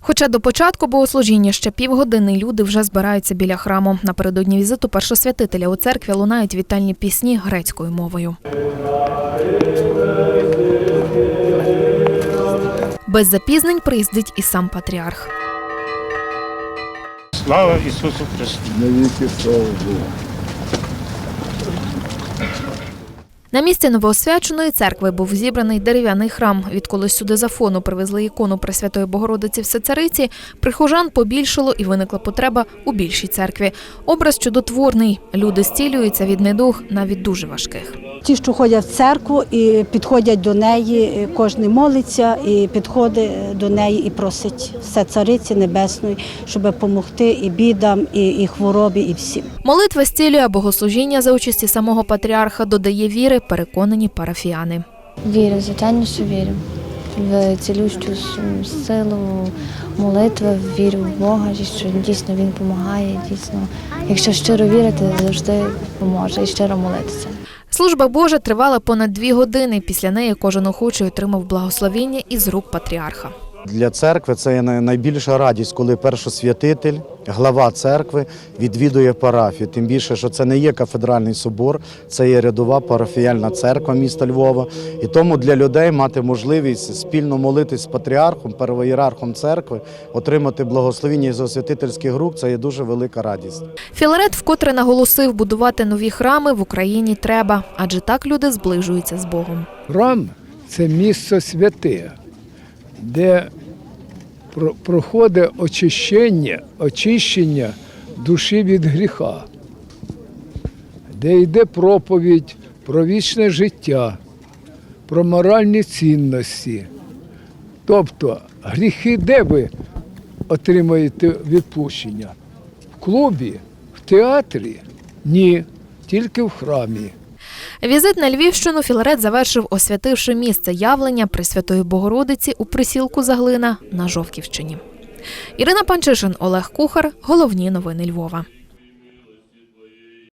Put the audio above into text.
Хоча до початку богослужіння ще півгодини люди вже збираються біля храму. Напередодні візиту першосвятителя у церкві лунають вітальні пісні грецькою мовою. Без запізнень приїздить і сам патріарх. Слава Ісусу Христу! Слава Богу. На місці новоосвяченої церкви був зібраний дерев'яний храм. Відколи сюди за фону привезли ікону Пресвятої Богородиці Всецариці, прихожан побільшало і виникла потреба у більшій церкві. Образ чудотворний. Люди зцілюються від недуг, навіть дуже важких. Ті, що ходять в церкву і підходять до неї, кожен молиться і підходить до неї і просить все цариці небесної, щоб допомогти і бідам, і, і хворобі, і всім. Молитва зцілює, богослужіння за участі самого патріарха додає віри, переконані парафіяни. Вірю, звичайно, що вірю. В цілющу силу молитви, вірю в Бога, що дійсно він допомагає. Дійсно, якщо щиро вірити, завжди поможе і щиро молитися. Служба Божа тривала понад дві години. Після неї кожен охочий отримав благословіння із рук патріарха. Для церкви це найбільша радість, коли першосвятитель, глава церкви відвідує парафію. Тим більше, що це не є кафедральний собор, це є рядова парафіяльна церква міста Львова. І тому для людей мати можливість спільно молитись з патріархом, первоєрархом церкви, отримати благословіння із освятительських рук це є дуже велика радість. Філарет вкотре наголосив, будувати нові храми в Україні треба, адже так люди зближуються з Богом. Храм це місце святе, де проходить очищення, очищення душі від гріха, де йде проповідь про вічне життя, про моральні цінності. Тобто гріхи, де ви отримаєте відпущення? В клубі, в театрі? Ні, тільки в храмі. Візит на Львівщину Філарет завершив, освятивши місце явлення Пресвятої Богородиці у присілку Заглина на Жовківщині. Ірина Панчишин, Олег Кухар. Головні новини Львова.